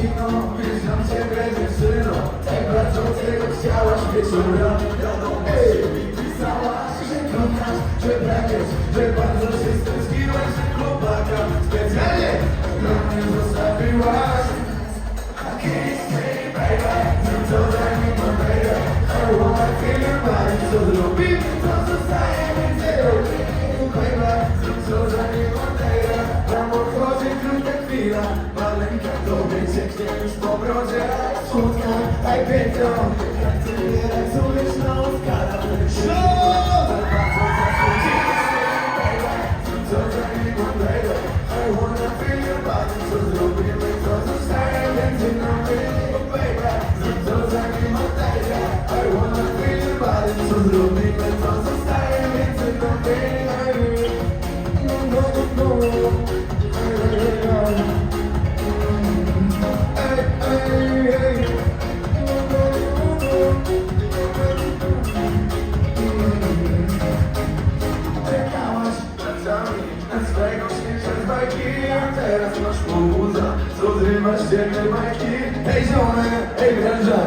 zimno, myślą ciebie dziewczyno Tak bardzo tego chciałaś wieczora Ej, pisałaś, że kochasz, że pragniesz Że bardzo się że chłopaka Specjalnie dla mnie zostawiłaś. I can't stay, baby Zrób co za nim, baby I wanna feel your body Co zrobimy, to zostaje między nami Baby, co nim, baby Tam odchodzi krótka chwila Maleńka to będzie się już po brodzie. Słodka, Jak ty nie rysujesz nim, baby I wanna feel your body Co zrobimy, to zostaje między nami Baby, co baby I wanna feel your body Co zrobimy, to zostaje między nami No, no, no, no swego śmieszne z bajki. A teraz masz pół co zrywasz dzienne bajki. Ej żonę, ej branża